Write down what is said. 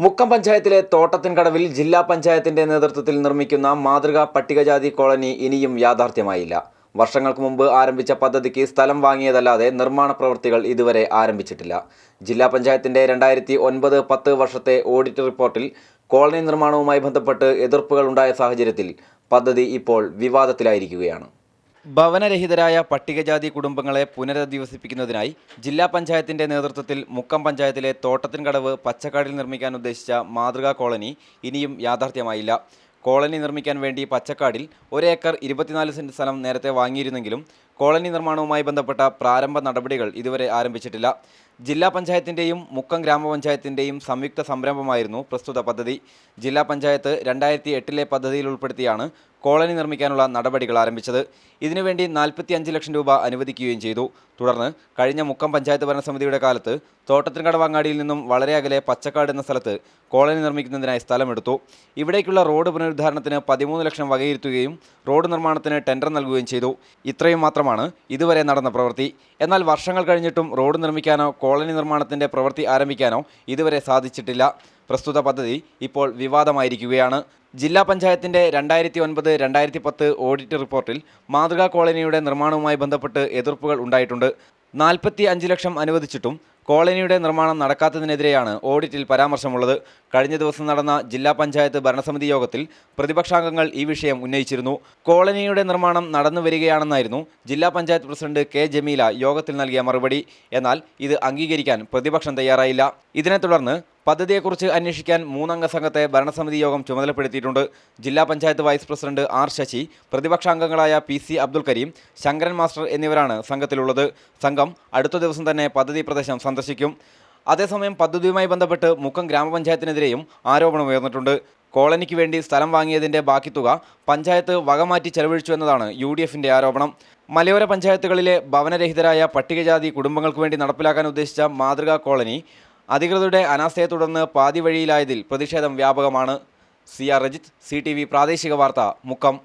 മുക്കം പഞ്ചായത്തിലെ തോട്ടത്തിൻകടവിൽ ജില്ലാ പഞ്ചായത്തിന്റെ നേതൃത്വത്തിൽ നിർമ്മിക്കുന്ന മാതൃകാ പട്ടികജാതി കോളനി ഇനിയും യാഥാർത്ഥ്യമായില്ല. വർഷങ്ങൾക്ക് മുമ്പ് ആരംഭിച്ച പദ്ധതിക്ക് സ്ഥലം വാങ്ങിയതല്ലാതെ നിർമ്മാണ പ്രവൃത്തികൾ ഇതുവരെ ആരംഭിച്ചിട്ടില്ല. ജില്ലാ പഞ്ചായത്തിന്റെ രണ്ടായിരത്തി ഒൻപത് പത്ത് വർഷത്തെ ഓഡിറ്റ് റിപ്പോർട്ടിൽ കോളനി നിർമ്മാണവുമായി ബന്ധപ്പെട്ട് എതിർപ്പുകൾ ഉണ്ടായ സാഹചര്യത്തിൽ പദ്ധതി ഇപ്പോൾ വിവാദത്തിലായിരിക്കുകയാണ്. ഭവനരഹിതരായ പട്ടികജാതി കുടുംബങ്ങളെ പുനരധിവസിപ്പിക്കുന്നതിനായി ജില്ലാ പഞ്ചായത്തിന്റെ നേതൃത്വത്തിൽ മുക്കം പഞ്ചായത്തിലെ തോട്ടത്തിൻകടവ് പച്ചക്കാടിൽ നിർമ്മിക്കാൻ ഉദ്ദേശിച്ച മാതൃകാ കോളനി ഇനിയും യാഥാർത്ഥ്യമായില്ല. കോളനി നിർമ്മിക്കാൻ വേണ്ടി പച്ചക്കാടിൽ ഒരേക്കർ ഇരുപത്തിനാല് സെന്റ് സ്ഥലം നേരത്തെ വാങ്ങിയിരുന്നെങ്കിലും കോളനി നിർമ്മാണവുമായി ബന്ധപ്പെട്ട പ്രാരംഭ നടപടികൾ ഇതുവരെ ആരംഭിച്ചിട്ടില്ല. ജില്ലാ പഞ്ചായത്തിന്റെയും മുക്കം ഗ്രാമപഞ്ചായത്തിന്റെയും സംയുക്ത സംരംഭമായിരുന്നു പ്രസ്തുത പദ്ധതി. ജില്ലാ പഞ്ചായത്ത് രണ്ടായിരത്തി എട്ടിലെ പദ്ധതിയിൽ ഉൾപ്പെടുത്തിയാണ് കോളനി നിർമ്മിക്കാനുള്ള നടപടികൾ ആരംഭിച്ചത്. ഇതിനുവേണ്ടി നാൽപ്പത്തി അഞ്ച് ലക്ഷം രൂപ അനുവദിക്കുകയും ചെയ്തു. തുടർന്ന് കഴിഞ്ഞ മുക്കം പഞ്ചായത്ത് ഭരണസമിതിയുടെ കാലത്ത് തോട്ടത്തിൻകടവങ്ങാടിയിൽ നിന്നും വളരെ അകലെ പച്ചക്കാട് എന്ന സ്ഥലത്ത് കോളനി നിർമ്മിക്കുന്നതിനായി സ്ഥലമെടുത്തു. ഇവിടേക്കുള്ള റോഡ് പുനരുദ്ധാരണത്തിന് പതിമൂന്ന് ലക്ഷം വകയിരുത്തുകയും റോഡ് നിർമ്മാണത്തിന് ടെൻഡർ നൽകുകയും ചെയ്തു. ഇത്രയും മാത്രമാണ് ഇതുവരെ നടന്ന പ്രവൃത്തി. എന്നാൽ വർഷങ്ങൾ കഴിഞ്ഞിട്ടും റോഡ് നിർമ്മിക്കാനോ കോളനി നിർമ്മാണത്തിന്റെ പ്രവൃത്തി ആരംഭിക്കാനോ ഇതുവരെ സാധിച്ചിട്ടില്ല. പ്രസ്തുത പദ്ധതി ഇപ്പോൾ വിവാദമായിരിക്കുകയാണ്. ജില്ലാ പഞ്ചായത്തിന്റെ രണ്ടായിരത്തി ഒൻപത് രണ്ടായിരത്തി പത്ത് ഓഡിറ്റ് റിപ്പോർട്ടിൽ മാതൃകാ കോളനിയുടെ നിർമ്മാണവുമായി ബന്ധപ്പെട്ട് എതിർപ്പുകൾ ഉണ്ടായിട്ടുണ്ട്. നാൽപ്പത്തി അഞ്ച് ലക്ഷം അനുവദിച്ചിട്ടും കോളനിയുടെ നിർമ്മാണം നടക്കാത്തതിനെതിരെയാണ് ഓഡിറ്റിൽ പരാമർശമുള്ളത്. കഴിഞ്ഞ ദിവസം നടന്ന ജില്ലാ പഞ്ചായത്ത് ഭരണസമിതി യോഗത്തിൽ പ്രതിപക്ഷാംഗങ്ങൾ ഈ വിഷയം ഉന്നയിച്ചിരുന്നു. കോളനിയുടെ നിർമ്മാണം നടന്നു വരികയാണെന്നായിരുന്നു ജില്ലാ പഞ്ചായത്ത് പ്രസിഡന്റ് കെ ജമീല യോഗത്തിൽ നൽകിയ മറുപടി. എന്നാൽ ഇത് അംഗീകരിക്കാൻ പ്രതിപക്ഷം തയ്യാറായില്ല. ഇതിനെ തുടർന്ന് പദ്ധതിയെക്കുറിച്ച് അന്വേഷിക്കാൻ മൂന്നംഗ സംഘത്തെ ഭരണസമിതി യോഗം ചുമതലപ്പെടുത്തിയിട്ടുണ്ട്. ജില്ലാ panchayat vice president R Sasi പ്രതിപക്ഷാംഗങ്ങളായ P C Abdul Kareem Sankaran master എന്നിവരാണ് സംഘത്തിലുള്ളത്. സംഘം അടുത്ത ദിവസം തന്നെ പദ്ധതി പ്രദേശം സന്ദർശിക്കും. അതേസമയം പദ്ധതിയുമായി ബന്ധപ്പെട്ട് മുക്കം ഗ്രാമപഞ്ചായത്തിനെതിരെയും ആരോപണം ഉയർന്നിട്ടുണ്ട്. കോളനിക്ക് വേണ്ടി സ്ഥലം വാങ്ങിയതിന്റെ ബാക്കി തുക പഞ്ചായത്ത് വകമാറ്റി ചെലവഴിച്ചു എന്നതാണ് യു ഡി എഫിന്റെ ആരോപണം. മലയോര പഞ്ചായത്തുകളിലെ ഭവനരഹിതരായ പട്ടികജാതി കുടുംബങ്ങൾക്ക് വേണ്ടി നടപ്പിലാക്കാൻ ഉദ്ദേശിച്ച മാതൃകാ കോളനി അധികൃതരുടെ അനാസ്ഥയെ തുടർന്ന് പാതിവഴിയിലായതിൽ പ്രതിഷേധം വ്യാപകമാണ്. C R Rajith C T V പ്രാദേശിക വാർത്ത മുക്കം.